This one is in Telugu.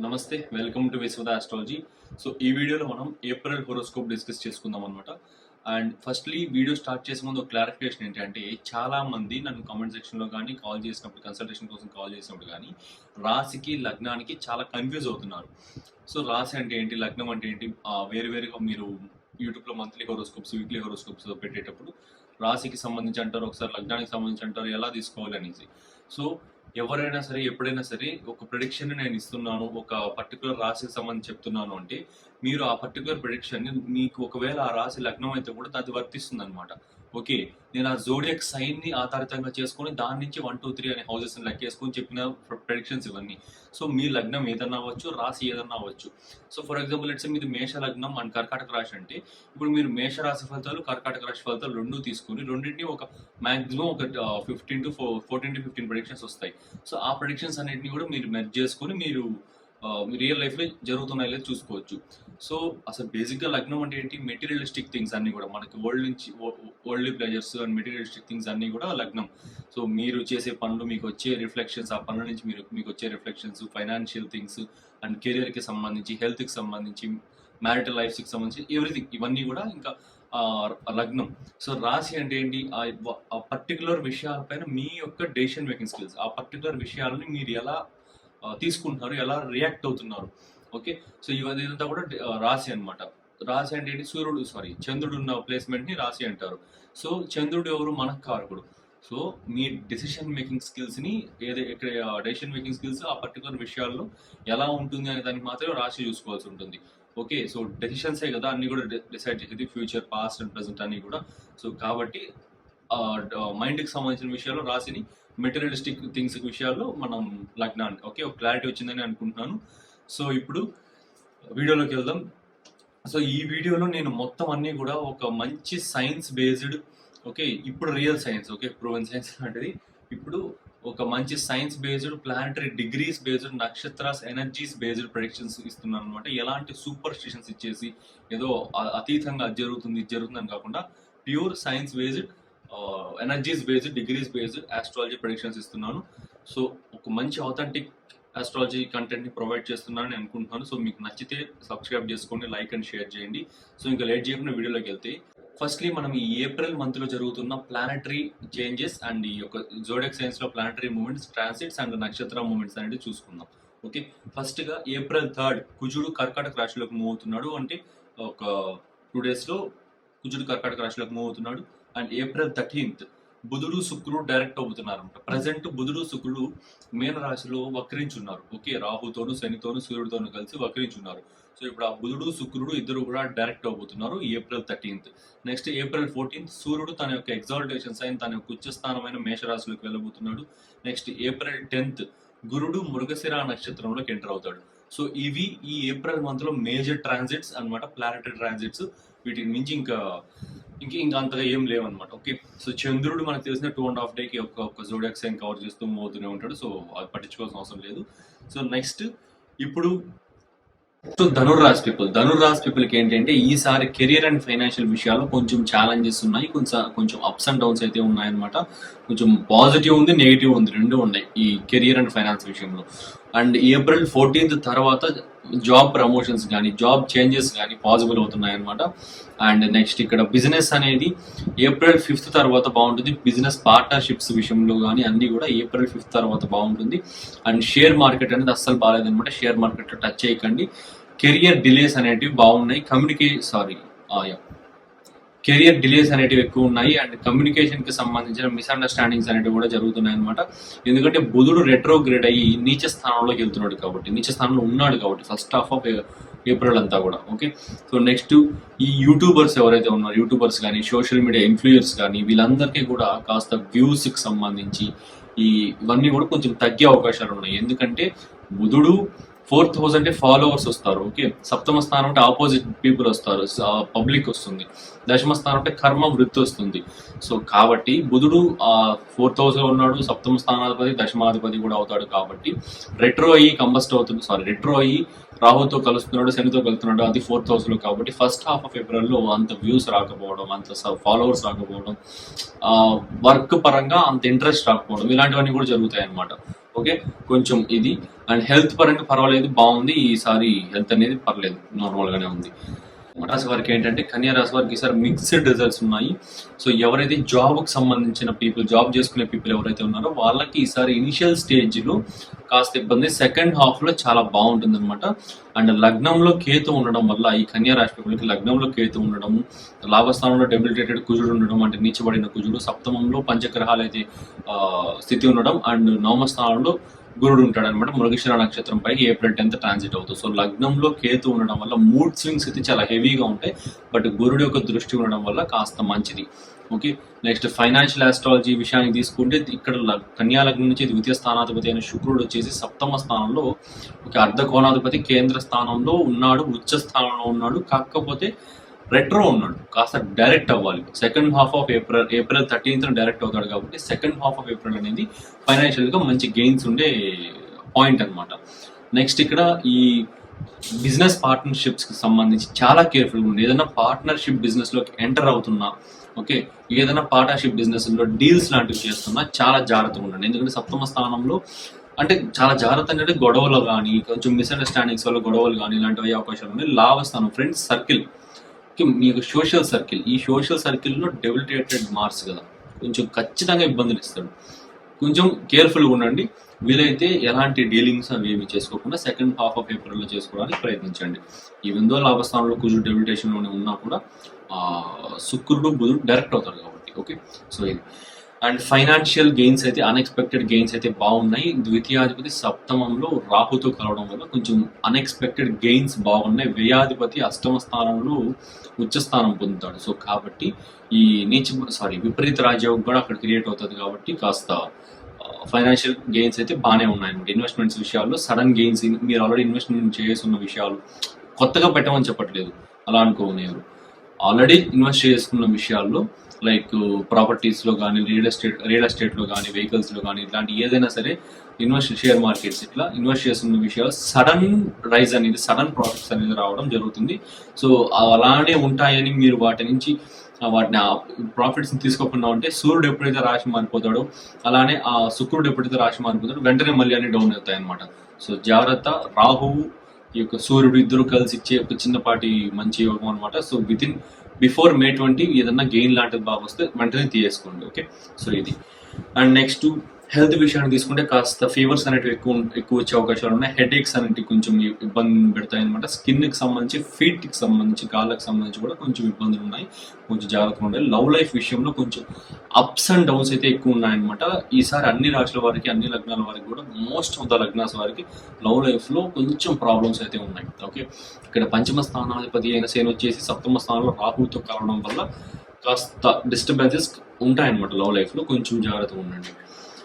నమస్తే welcome to Vishwada astrology so ఈ వీడియోలో మనం ఏప్రిల్ హోరోస్కోప్ డిస్కస్ చేసుకుందాం అనమాట అండ్ ఫస్ట్లీ వీడియో స్టార్ట్ చేసే ముందు క్లారిఫికేషన్ ఏంటంటే చాలా మంది నన్ను కామెంట్ సెక్షన్లో కానీ కాల్ చేసినప్పుడు కన్సల్టేషన్ కోసం కాల్ చేసినప్పుడు కానీ రాశికి లగ్నానికి చాలా కన్ఫ్యూజ్ అవుతున్నారు. సో రాశి అంటే ఏంటి లగ్నం అంటే ఏంటి వేరు వేరుగా మీరు యూట్యూబ్లో మంత్లీ హోరోస్కోప్స్ వీక్లీ హోరోస్కోప్స్ పెట్టేటప్పుడు రాశికి సంబంధించి అంటారు ఒకసారి లగ్నానికి సంబంధించి అంటారు ఎలా తీసుకోవాలి అనేసి. సో ఎవరైనా సరే ఎప్పుడైనా సరే ఒక ప్రొడిక్షన్ నేను ఇస్తున్నాను ఒక పర్టికులర్ రాశికి సంబంధించి చెప్తున్నాను అంటే మీరు ఆ పర్టికులర్ ప్రిడిక్షన్ మీకు ఒకవేళ ఆ రాశి లగ్నం అయితే కూడా అది వర్తిస్తుంది అనమాట ఓకే నేను ఆ జోడియక్ సైన్ని ఆధారితంగా చేసుకొని దాని నుంచి వన్ టూ త్రీ అనే హౌసెస్ లెక్కేసుకొని చెప్పిన ప్రొడిక్షన్స్ ఇవన్నీ. సో మీ లగ్నం ఏదన్నా అవ్వచ్చు రాశి ఏదన్నా అవ్వచ్చు. సో ఫర్ ఎగ్జాంపుల్ లెట్స్ మీది మేష లగ్నం అండ్ కర్కాటక రాశి అంటే ఇప్పుడు మీరు మేష రాశి ఫలితాలు కర్కాటక రాశి ఫలితాలు రెండు తీసుకొని రెండింటిని ఒక మాక్సిమం ఒక fifteen to fourteen to fifteen predictions వస్తాయి. సో ఆ ప్రొడిక్షన్స్ అన్నిటిని కూడా మీరు మెర్జ్ చేసుకొని మీరు రియల్ లైఫ్లో జరుగుతున్నాయి లేదు చూసుకోవచ్చు. సో అసలు బేసిక్గా లగ్నం అంటే ఏంటి? మెటీరియలిస్టిక్ థింగ్స్ అన్ని కూడా. మనకి వరల్డ్ నుంచి world pleasures and materialistic things అన్ని కూడా లగ్నం. సో మీరు చేసే పనులు మీకు వచ్చే రిఫ్లెక్షన్స్ ఆ పనుల నుంచి మీరు మీకు వచ్చే రిఫ్లెక్షన్స్ ఫైనాన్షియల్ థింగ్స్ అండ్ కెరియర్కి సంబంధించి హెల్త్కి సంబంధించి మ్యారిటల్ లైఫ్స్కి సంబంధించి ఎవ్రీథింగ్ ఇవన్నీ కూడా ఇంకా లగ్నం. సో రాశి అంటే ఏంటి? ఆ పర్టికులర్ విషయాలపైన మీ యొక్క డెసిషన్ మేకింగ్ స్కిల్స్ ఆ పర్టికులర్ విషయాలని మీరు ఎలా తీసుకుంటున్నారు ఎలా రియాక్ట్ అవుతున్నారు. ఓకే సో ఇవన్నీ ఇదంతా కూడా రాశి అన్నమాట. రాశి అంటే ఏంటి? సూర్యుడు సారీ చంద్రుడు ఉన్న ప్లేస్మెంట్ని రాశి అంటారు. సో చంద్రుడు ఎవరు? మనకు కారకుడు సో మీ డెసిషన్ మేకింగ్ స్కిల్స్ని ఏదో ఇక్కడ డెసిషన్ మేకింగ్ స్కిల్స్ ఆ పర్టికులర్ విషయాల్లో ఎలా ఉంటుంది అనే దానికి మాత్రమే రాశి చూసుకోవాల్సి ఉంటుంది. ఓకే సో డెసిషన్సే కదా అన్ని కూడా డిసైడ్ చేసేది ఫ్యూచర్ పాస్ట్ అండ్ ప్రజెంట్ అన్ని కూడా. సో కాబట్టి మైండ్కి సంబంధించిన విషయాల్లో రాసిని మెటీరియలిస్టిక్ థింగ్స్ విషయాల్లో మనం లగ్నాన్ని ఓకే ఒక క్లారిటీ వచ్చిందని అనుకుంటున్నాను. సో ఇప్పుడు వీడియోలోకి వెళ్దాం. సో ఈ వీడియోలో నేను మొత్తం అన్నీ కూడా ఒక మంచి సైన్స్ బేస్డ్ ఓకే ఇప్పుడు real science okay proven science లాంటిది. ఇప్పుడు ఒక మంచి science based planetary degrees based నక్షత్రాస్ energies based predictions ఇస్తున్నాను అనమాట ఎలాంటి సూపర్ స్టిషన్స్ ఇచ్చేసి ఏదో అతీతంగా జరుగుతుంది జరుగుతుందని జరుగుతుంది అని కాకుండా pure science based energies based degrees based astrology predictions ఇస్తున్నాను. సో ఒక మంచి అథెంటిక్ ఆస్ట్రాలజీ కంటెంట్ని ప్రొవైడ్ చేస్తున్నానని అనుకుంటున్నాను. సో మీకు నచ్చితే సబ్స్క్రైబ్ చేసుకోండి లైక్ అండ్ షేర్ చేయండి. సో ఇంకా లేట్ చేయకుండా వీడియోలోకి వెళ్తే ఫస్ట్లీ మనం ఈ ఏప్రిల్ మంత్లో జరుగుతున్న ప్లానటరీ చేంజెస్ అండ్ ఈ యొక్క జోడెక్ సైన్స్లో ప్లానటరీ మూమెంట్స్ ట్రాన్సిట్స్ అండ్ నక్షత్ర మూమెంట్స్ అనేది చూసుకుందాం. ఓకే ఫస్ట్గా ఏప్రిల్ థర్డ్ కుజుడు కర్కాటక రాశిలోకి మూవ్ అవుతున్నాడు. అంటే ఒక టూ డేస్లో కుజుడు కర్కాటక రాశిలోకి మూవ్ అవుతున్నాడు. అండ్ ఏప్రిల్ థర్టీన్త్ బుధుడు శుక్రుడు డైరెక్ట్ అవుతున్నారు అనమాట ప్రజెంట్ బుధుడు శుక్రుడు మీన రాశిలో వక్రించున్నారు. ఓకే రాహుతోను శనితోను సూర్యుడితోను కలిసి వక్రించున్నారు. సో ఇప్పుడు ఆ బుధుడు శుక్రుడు ఇద్దరు కూడా direct అవబోతున్నారు April thirteenth. Next April fourteenth సూర్యుడు తన యొక్క ఎగ్జాల్టేషన్ సైన్ తన యొక్క ఉచ్చస్థానమైన మేషరాశిలోకి వెళ్ళబోతున్నాడు. నెక్స్ట్ ఏప్రిల్ టెన్త్ గురుడు మృగశిర నక్షత్రంలోకి ఎంటర్ అవుతాడు. సో ఇవి ఈ ఏప్రిల్ మంత్లో మేజర్ ట్రాన్సిట్స్ అన్నమాట ప్లానటరీ ట్రాన్సిట్స్. వీటికి మించి ఇంకా ఇంక ఇంకా అంతగా ఏం లేవన్నమాట. ఓకే సో చంద్రుడు మనకు తెలిసిన టూ అండ్ హాఫ్ డేకి ఒక ఒక జోడాక్ సైన్ కవర్ చేస్తూ మోతూనే ఉంటాడు. సో అది పట్టించుకోవాల్సిన అవసరం లేదు. సో నెక్స్ట్ ఇప్పుడు సో ధనుర్రాజ్ పీపుల్ ధనుర్రాజ్ పీపుల్కి ఏంటంటే ఈసారి కెరియర్ అండ్ ఫైనాన్షియల్ విషయాల్లో కొంచెం ఛాలెంజెస్ ఉన్నాయి. కొంచెం కొంచెం అప్స్ అండ్ డౌన్స్ అయితే ఉన్నాయన్నమాట. కొంచెం పాజిటివ్ ఉంది నెగిటివ్ ఉంది. రెండు ఉన్నాయి ఈ కెరియర్ అండ్ ఫైనాన్స్ విషయంలో. అండ్ ఏప్రిల్ ఫోర్టీన్త్ తర్వాత జాబ్ ప్రమోషన్స్ కానీ జాబ్ చేంజెస్ కానీ పాసిబుల్ అవుతున్నాయి అనమాట అండ్ నెక్స్ట్ ఇక్కడ బిజినెస్ అనేది ఏప్రిల్ ఫిఫ్త్ తర్వాత బాగుంటుంది. బిజినెస్ పార్ట్నర్షిప్స్ విషయంలో కానీ అన్ని కూడా ఏప్రిల్ ఫిఫ్త్ తర్వాత బాగుంటుంది. అండ్ షేర్ మార్కెట్ అనేది అస్సలు బాగాలేదనమాట షేర్ మార్కెట్ టచ్ చేయకండి. కెరియర్ డిలేస్ అనేటివి బాగున్నాయి. కమ్యూనికే సారీ కెరియర్ డిలేస్ అనేటివి ఎక్కువ ఉన్నాయి అండ్ కమ్యూనికేషన్కి సంబంధించిన మిస్అండర్స్టాండింగ్స్ అనేటివి కూడా జరుగుతున్నాయి అనమాట ఎందుకంటే బుధుడు రెట్రోగ్రేడ్ అయ్యి నీచ స్థానంలోకి వెళ్తున్నాడు కాబట్టి నీచ స్థానంలో ఉన్నాడు కాబట్టి ఫస్ట్ హాఫ్ ఆఫ్ ఏప్రిల్ అంతా కూడా ఓకే సో నెక్స్ట్ ఈ యూట్యూబర్స్ ఎవరైతే ఉన్నారో యూట్యూబర్స్ కానీ సోషల్ మీడియా ఇన్ఫ్లుయర్స్ కానీ వీళ్ళందరికీ కూడా కాస్త వ్యూస్కి సంబంధించి ఈ ఇవన్నీ కూడా కొంచెం తగ్గే అవకాశాలు ఉన్నాయి. ఎందుకంటే బుధుడు ఫోర్త్ హౌస్ అంటే ఫాలోవర్స్ వస్తారు ఓకే? సప్తమ స్థానం అంటే ఆపోజిట్ పీపుల్ వస్తారు పబ్లిక్ వస్తుంది. దశమ స్థానం అంటే కర్మ వృత్తి వస్తుంది. సో కాబట్టి బుధుడు ఆ ఫోర్త్ హౌస్లో ఉన్నాడు సప్తమ స్థానాధిపతి దశమాధిపతి కూడా అవుతాడు కాబట్టి రెట్రో అయ్యి కంబస్ట్ అవుతుంది సారీ రెట్రో అయ్యి రాహుతో కలుస్తున్నాడు శనితో కలుస్తున్నాడు అది ఫోర్త్ హౌస్లో కాబట్టి ఫస్ట్ హాఫ్ ఆఫ్ ఏప్రిల్లో అంత వ్యూస్ రాకపోవడం అంత ఫాలోవర్స్ రాకపోవడం వర్క్ పరంగా అంత ఇంట్రెస్ట్ రాకపోవడం ఇలాంటివన్నీ కూడా జరుగుతాయి అన్నమాట ఓకే కొంచెం ఇది. అండ్ హెల్త్ పరంగా పర్వాలేదు బాగుంది. ఈసారి హెల్త్ అనేది పర్లేదు నార్మల్ గానే ఉంది. రాశి వారికి ఏంటంటే కన్యా రాశి వారికి ఈసారి మిక్స్డ్ రిజల్ట్స్ ఉన్నాయి. సో ఎవరైతే జాబ్కి సంబంధించిన పీపుల్ జాబ్ చేసుకునే పీపుల్ ఎవరైతే ఉన్నారో వాళ్ళకి ఈసారి ఇనిషియల్ స్టేజ్లో కాస్త ఇబ్బంది. సెకండ్ హాఫ్లో చాలా బాగుంటుంది అనమాట అండ్ లగ్నంలో కేతు ఉండడం వల్ల ఈ కన్యా రాశి పీపుల్కి లగ్నంలో కేతు ఉండడం లాభస్థానంలో డెబిలిటేటెడ్ కుజుడు ఉండడం అంటే నీచబడిన కుజుడు సప్తమంలో పంచగ్రహాలు అయితే స్థితి ఉండడం అండ్ నవమ స్థానంలో గురుడు ఉంటాడు అనమాట మృగశిర నక్షత్రం పైకి ఏప్రిల్ టెన్త్ ట్రాన్సిట్ అవుతుంది. సో లగ్నంలో కేతు ఉండడం వల్ల మూడ్ స్వింగ్స్ అయితే చాలా హెవీగా ఉంటాయి. బట్ గురుడు యొక్క దృష్టి ఉండడం వల్ల కాస్త మంచిది. ఓకే? నెక్స్ట్ ఫైనాన్షియల్ ఆస్ట్రాలజీ విషయాన్ని తీసుకుంటే ఇక్కడ కన్యా లగ్నం నుంచి ద్వితీయ స్థానాధిపతి అయిన శుక్రుడు వచ్చేసి సప్తమ స్థానంలో ఒక అర్ధ కోణాధిపతి కేంద్ర స్థానంలో ఉన్నాడు ఉచ్చ స్థానంలో ఉన్నాడు. కాకపోతే రెట్రో ఉన్నాడు. కాస్త డైరెక్ట్ అవ్వాలి. Second half of April April thirteenth direct అవుతాడు కాబట్టి సెకండ్ హాఫ్ ఆఫ్ ఏప్రిల్ అనేది ఫైనాన్షియల్గా మంచి గెయిన్స్ ఉండే పాయింట్ అనమాట నెక్స్ట్ ఇక్కడ ఈ బిజినెస్ పార్ట్నర్షిప్స్కి సంబంధించి చాలా కేర్ఫుల్గా ఉంది ఏదైనా పార్ట్నర్షిప్ బిజినెస్లోకి ఎంటర్ అవుతున్నా ఓకే ఏదైనా పార్ట్నర్షిప్ బిజినెస్లో డీల్స్ లాంటివి చేస్తున్నా చాలా జాగ్రత్తగా ఉండండి. ఎందుకంటే సప్తమ స్థానంలో అంటే చాలా జాగ్రత్త అంటే గొడవలు కానీ కొంచెం మిస్అండర్స్టాండింగ్స్ వల్ల గొడవలు కానీ ఇలాంటివి అయ్యే అవకాశాలు ఉన్నాయి. లాభస్థానం ఫ్రెండ్స్ సర్కిల్ మీ యొక్క సోషల్ సర్కిల్ ఈ సోషల్ సర్కిల్లో డెబిలిటేటెడ్ మార్క్స్ కదా. కొంచెం ఖచ్చితంగా ఇబ్బందులు ఇస్తాడు. కొంచెం కేర్ఫుల్గా ఉండండి. వీలైతే ఎలాంటి డీలింగ్స్ అవి ఏమి చేసుకోకుండా సెకండ్ హాఫ్ ఆఫ్ ఏప్రిల్లో చేసుకోవడానికి ప్రయత్నించండి. ఈ విందో లాభస్థానంలో కొంచెం డెబిలిటేషన్లోనే ఉన్నా కూడా శుక్రుడు బుధుడు డైరెక్ట్ అవుతారు కాబట్టి ఓకే సో ఇది అండ్ ఫైనాన్షియల్ గెయిన్స్ అయితే అన్ఎక్స్పెక్టెడ్ గెయిన్స్ అయితే బాగున్నాయి. ద్వితీయాధిపతి సప్తమంలో రాహుతో కలవడం వల్ల కొంచెం అన్ఎక్స్పెక్టెడ్ గెయిన్స్ బాగున్నాయి. వ్యయాధిపతి అష్టమ స్థానంలో ఉచ్చస్థానం పొందుతాడు. సో కాబట్టి ఈ నీచ సారీ విపరీత రాజ్యోగం కూడా అక్కడ క్రియేట్ అవుతుంది కాబట్టి కాస్త ఫైనాన్షియల్ గెయిన్స్ అయితే బాగానే ఉన్నాయన్నమాట. ఇన్వెస్ట్మెంట్స్ విషయాల్లో సడన్ గెయిన్స్ మీరు ఆల్రెడీ ఇన్వెస్ట్మెంట్ చేస్తున్న విషయాలు కొత్తగా పెట్టమని చెప్పట్లేదు. అలా అనుకోనేవారు ఆల్రెడీ ఇన్వెస్ట్ చేసుకున్న విషయాల్లో లైక్ ప్రాపర్టీస్లో కానీ రియల్ ఎస్టేట్ రియల్ ఎస్టేట్లో కానీ వెహికల్స్లో కానీ ఇట్లాంటి ఏదైనా సరే ఇన్వెస్ట్ షేర్ మార్కెట్స్ ఇట్లా ఇన్వెస్ట్ చేస్తున్న విషయాలు సడన్ రైజ్ అనేది సడన్ ప్రాఫిట్స్ అనేది రావడం జరుగుతుంది. సో అలానే ఉంటాయని మీరు వాటి నుంచి ఆ వాటిని ప్రాఫిట్స్ తీసుకోకుండా ఉంటే సూర్యుడు ఎప్పుడైతే రాశి మారిపోతాడో అలానే ఆ శుక్రుడు ఎప్పుడైతే రాశి మారిపోతాడో వెంటనే మళ్ళీ అన్ని డౌన్ అవుతాయి అనమాట సో జాగ్రత్త. రాహువు ఈ యొక్క సూర్యుడు ఇద్దరు కలిసి ఇచ్చే ఒక చిన్నపాటి మంచి యోగం అనమాట so within before May twenty ఏదన్నా గెయిన్ లాంటిది బాగా వస్తే వెంటనే తీయేసుకోండి ఓకే సో ఇది. అండ్ నెక్స్ట్ హెల్త్ విషయాన్ని తీసుకుంటే కాస్త ఫీవర్స్ అనేటివి ఎక్కువ ఎక్కువ వచ్చే అవకాశాలు ఉన్నాయి. హెడ్ ఏక్స్ అనేటివి కొంచెం ఇబ్బంది పెడతాయి అనమాట స్కిన్కి సంబంధించి ఫీట్కి సంబంధించి కాళ్ళకి సంబంధించి కూడా కొంచెం ఇబ్బందులు ఉన్నాయి. కొంచెం జాగ్రత్తగా ఉండాలి. లవ్ లైఫ్ విషయంలో కొంచెం అప్స్ అండ్ డౌన్స్ అయితే ఎక్కువ ఉన్నాయన్నమాట. ఈసారి అన్ని రాశుల వారికి అన్ని లగ్నాల వారికి కూడా మోస్ట్ ఆఫ్ ద లగ్నాస్ వారికి లవ్ లైఫ్లో కొంచెం ప్రాబ్లమ్స్ అయితే ఉన్నాయి. ఓకే? ఇక్కడ పంచమ స్థానాధిపతి అయిన సేన వచ్చేసి సప్తమ స్థానంలో రాహుతో కలవడం వల్ల కాస్త డిస్టర్బెన్సెస్ ఉంటాయన్నమాట లవ్ లైఫ్లో. కొంచెం జాగ్రత్తగా ఉండండి.